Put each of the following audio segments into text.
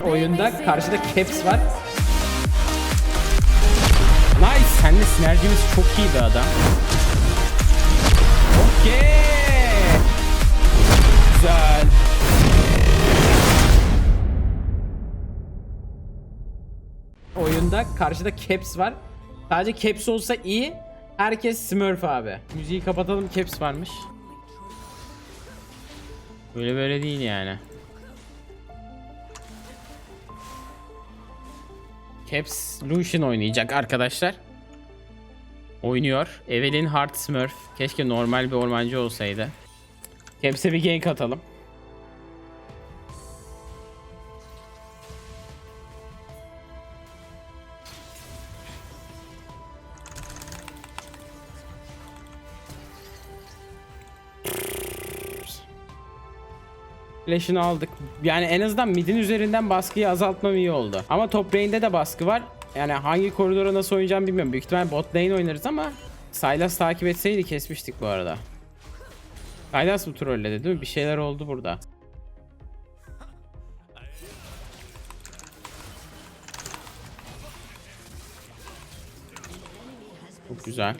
oyunda. Karşıda Caps var. Nice. Seninle sinerjimiz çok iyi bir adam. Okey. Güzel. Oyunda karşıda Caps var. Sadece Caps olsa iyi. Herkes Smurf abi. Müziği kapatalım Caps varmış. Böyle böyle değil yani. Caps Lucian oynayacak arkadaşlar. Oynuyor. Evelyn Hard Smurf. Keşke normal bir ormancı olsaydı. Caps'e bir gank atalım. Flash'ını aldık. Yani en azından midin üzerinden baskıyı azaltmam iyi oldu. Ama top lane'de de baskı var. Yani hangi koridora nasıl oynayacağımı bilmiyorum. Büyük ihtimal bot lane oynarız ama Sylas takip etseydi kesmiştik bu arada. Sylas mı trolledi değil mi? Bir şeyler oldu burada. Çok güzel.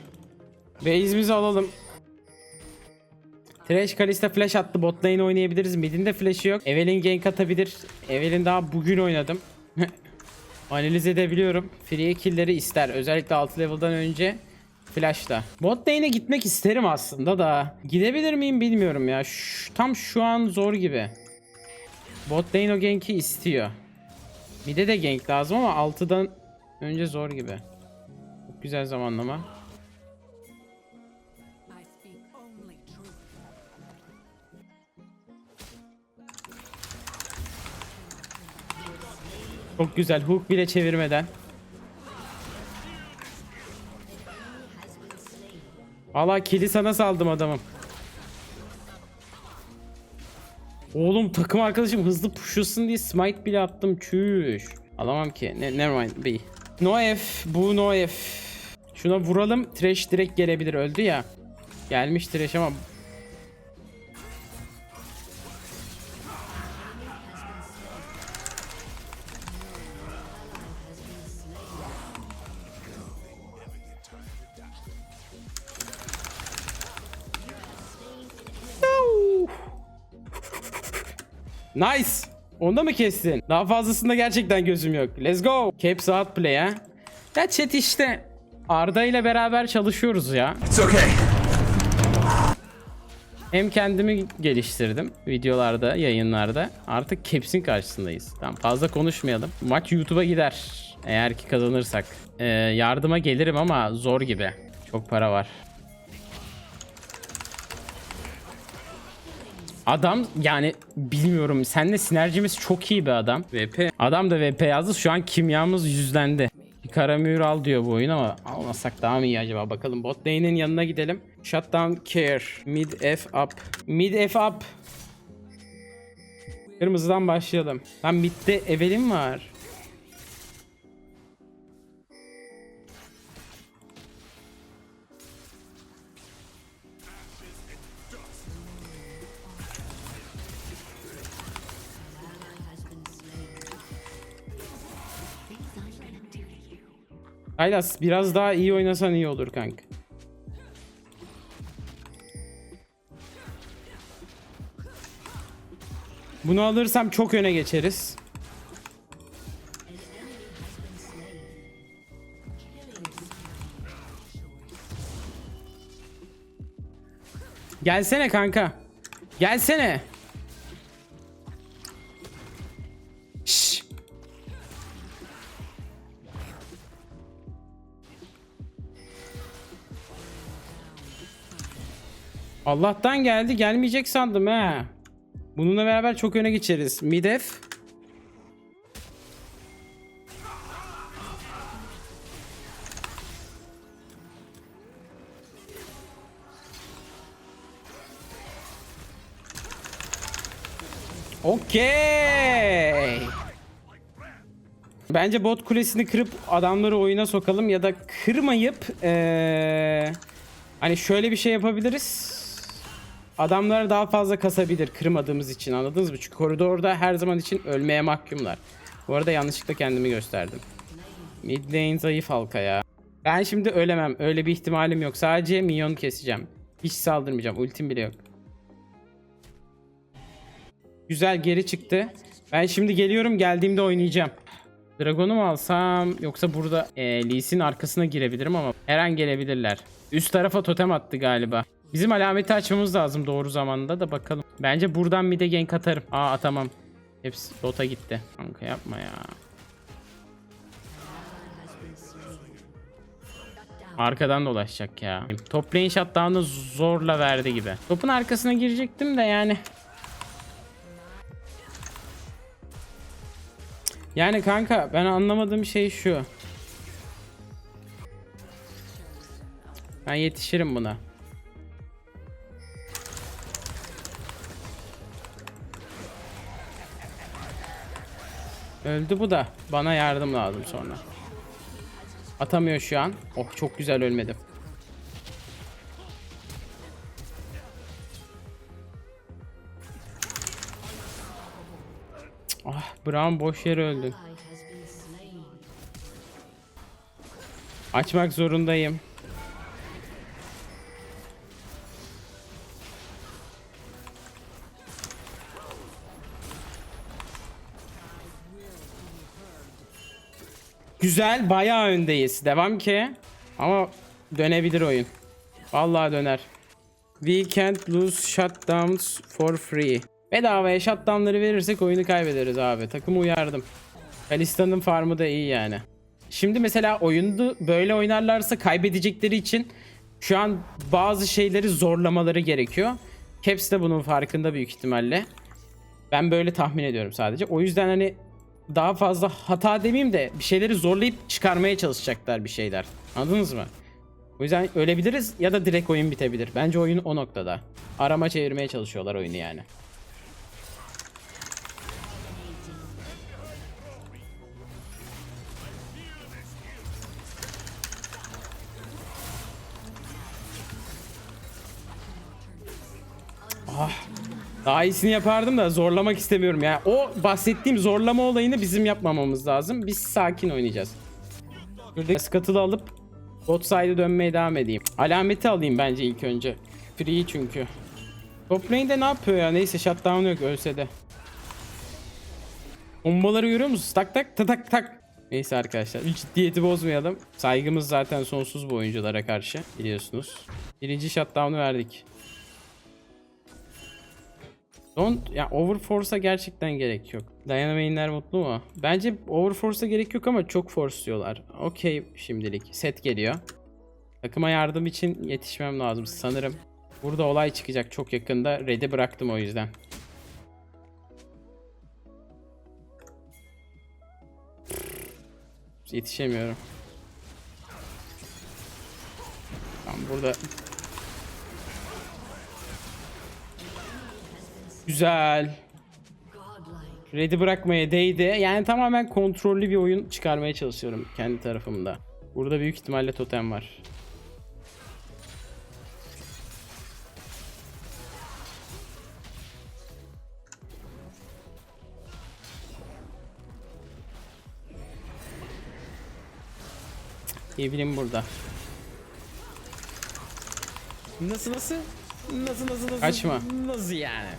Base'imizi alalım. Trash Kalista flash attı. Bot lane oynayabiliriz. Mid'in de flash'ı yok. Evelyn gank atabilir. Evelyn daha bugün oynadım. Analiz edebiliyorum. Free kill'leri ister. Özellikle 6 level'dan önce flash'la. Bot lane'e gitmek isterim aslında da. Gidebilir miyim bilmiyorum ya. Şu- tam şu an zor gibi. Bot lane o gank'i istiyor. Mid'e de gank lazım ama 6'dan önce zor gibi. Çok güzel zamanlama. Çok güzel. Hook bile çevirmeden. Valla kili sana saldım adamım. Oğlum takım arkadaşım hızlı pushlasın diye smite bile attım çüş. Alamam ki. Ne, never mind. B. No F. Bu no F. Şuna vuralım. Trash direkt gelebilir. Öldü ya. Gelmiş Trash ama Nice. Onda mı kestin? Daha fazlasında gerçekten gözüm yok. Let's go. Caps out play ha. Ya chat işte. Arda ile beraber çalışıyoruz ya. It's okay. Hem kendimi geliştirdim videolarda, yayınlarda. Artık Caps'in karşısındayız. Tamam fazla konuşmayalım. Maç YouTube'a gider. Eğer ki kazanırsak. Ee, yardıma gelirim ama zor gibi. Çok para var. Adam yani bilmiyorum senle sinerjimiz çok iyi bir adam. VP. Adam da VP yazdı şu an kimyamız yüzlendi. Bir kara mühür al diyor bu oyun ama almasak daha mı iyi acaba bakalım. Bot lane'in yanına gidelim. Shutdown care. Mid F up. Mid F up. Kırmızıdan başlayalım. Lan midde Evelyn var. Aylas biraz daha iyi oynasan iyi olur kanka. Bunu alırsam çok öne geçeriz. Gelsene kanka. Gelsene. Allah'tan geldi gelmeyecek sandım he. Bununla beraber çok öne geçeriz. Midef. Okey. Bence bot kulesini kırıp adamları oyuna sokalım ya da kırmayıp eee, hani şöyle bir şey yapabiliriz. Adamlar daha fazla kasabilir kırmadığımız için anladınız mı? Çünkü koridorda her zaman için ölmeye mahkumlar. Bu arada yanlışlıkla kendimi gösterdim. Mid lane zayıf halka ya. Ben şimdi ölemem. Öyle bir ihtimalim yok. Sadece minyon keseceğim. Hiç saldırmayacağım. Ultim bile yok. Güzel geri çıktı. Ben şimdi geliyorum. Geldiğimde oynayacağım. Dragon'u mu alsam yoksa burada e, Lee Sin arkasına girebilirim ama her an gelebilirler. Üst tarafa totem attı galiba. Bizim alameti açmamız lazım doğru zamanda da bakalım. Bence buradan bir de gank atarım. Aa atamam. Hepsi bota gitti. Kanka yapma ya. Arkadan dolaşacak ya. Top lane shutdown'ı zorla verdi gibi. Topun arkasına girecektim de yani. Yani kanka ben anlamadığım şey şu. Ben yetişirim buna. Öldü bu da. Bana yardım lazım sonra. Atamıyor şu an. Oh çok güzel ölmedim. Ah Brown boş yere öldü. Açmak zorundayım. Güzel, bayağı öndeyiz. Devam ki. Ama dönebilir oyun. Vallahi döner. We can't lose shutdowns for free. Bedavaya shutdownları verirsek oyunu kaybederiz abi. Takımı uyardım. Kalista'nın farmı da iyi yani. Şimdi mesela oyunu böyle oynarlarsa kaybedecekleri için şu an bazı şeyleri zorlamaları gerekiyor. Caps de bunun farkında büyük ihtimalle. Ben böyle tahmin ediyorum sadece. O yüzden hani daha fazla hata demeyeyim de bir şeyleri zorlayıp çıkarmaya çalışacaklar bir şeyler. Anladınız mı? O yüzden ölebiliriz ya da direkt oyun bitebilir. Bence oyun o noktada. Arama çevirmeye çalışıyorlar oyunu yani. Ah. Daha iyisini yapardım da zorlamak istemiyorum ya. O bahsettiğim zorlama olayını bizim yapmamamız lazım. Biz sakin oynayacağız. Şurada skatılı alıp bot side'e dönmeye devam edeyim. Alameti alayım bence ilk önce. Free çünkü. Top lane'de ne yapıyor ya? Neyse shutdown yok ölse de. Bombaları görüyor musunuz? Tak tak tak tak tak. Neyse arkadaşlar ciddiyeti bozmayalım. Saygımız zaten sonsuz bu oyunculara karşı biliyorsunuz. Birinci shutdown'u verdik. Don't ya overforce'a gerçekten gerek yok. Dayanamayanlar mutlu mu? Bence overforce'a gerek yok ama çok force'luyorlar. Okey şimdilik. Set geliyor. Takıma yardım için yetişmem lazım sanırım. Burada olay çıkacak çok yakında. Red'i bıraktım o yüzden. Yetişemiyorum. Tamam burada Güzel. Red'i bırakmaya değdi. Yani tamamen kontrollü bir oyun çıkarmaya çalışıyorum kendi tarafımda. Burada büyük ihtimalle totem var. Evelyn burada. Nasıl nasıl? Nasıl nasıl nasıl? Kaçma. Nasıl yani?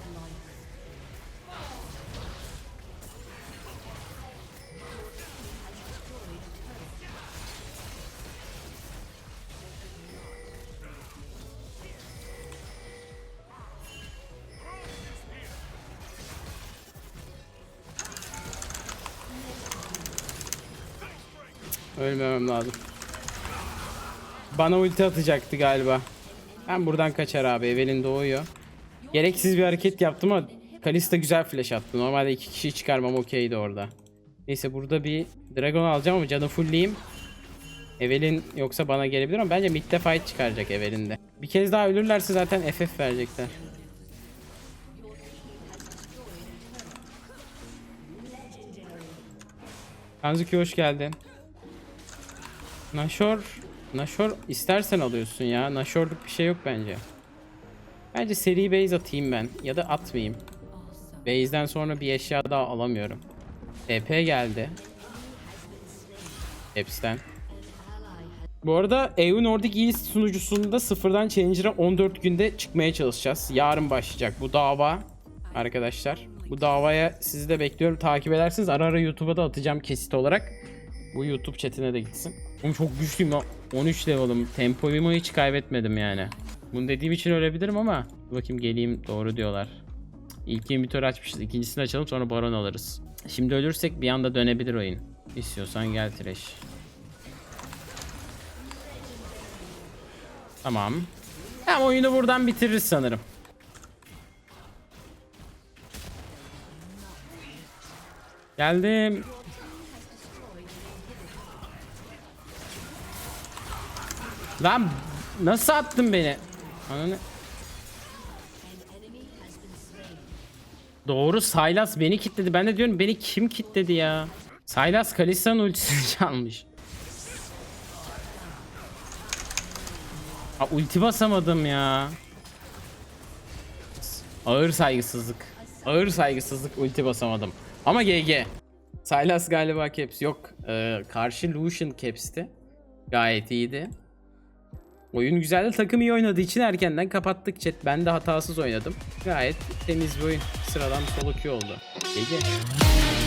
Ölmemem lazım. Bana ulti atacaktı galiba. Ben buradan kaçar abi. Evelyn doğuyor. Gereksiz bir hareket yaptım ama Kalista güzel flash attı. Normalde iki kişiyi çıkarmam okeydi orada. Neyse burada bir Dragon alacağım ama canı fullleyeyim. Evelyn yoksa bana gelebilir ama bence midde fight çıkaracak Evelyn'de. Bir kez daha ölürlerse zaten FF verecekler. Kanzuki hoş geldin. Nashor, Nashor istersen alıyorsun ya. Nashor'luk bir şey yok bence. Bence seri base atayım ben ya da atmayayım. Base'den sonra bir eşya daha alamıyorum. TP geldi. Hepsiden. Bu arada EU Nordic East sunucusunda sıfırdan Challenger'a 14 günde çıkmaya çalışacağız. Yarın başlayacak bu dava arkadaşlar. Bu davaya sizi de bekliyorum. Takip edersiniz. Ara ara YouTube'a da atacağım kesit olarak. Bu YouTube chatine de gitsin. Oğlum çok güçlüyüm lan. 13 level'ım. Tempoyu hiç kaybetmedim yani. Bunu dediğim için ölebilirim ama. Bakayım geleyim doğru diyorlar. İlk inhibitör açmışız. İkincisini açalım sonra baron alırız. Şimdi ölürsek bir anda dönebilir oyun. İstiyorsan gel Thresh. Tamam. Tamam oyunu buradan bitiririz sanırım. Geldim. Lan nasıl attın beni? Ananı. Doğru Sylas beni kitledi. Ben de diyorum beni kim kitledi ya? Sylas Kalista'nın ultisini çalmış. Ha, ulti basamadım ya. Ağır saygısızlık. Ağır saygısızlık ulti basamadım. Ama GG. Sylas galiba caps yok. Ee, karşı Lucian caps'ti. Gayet iyiydi. Oyun güzeldi. Takım iyi oynadığı için erkenden kapattık chat. Ben de hatasız oynadım. Gayet temiz bir oyun. Sıradan solo oldu. GG.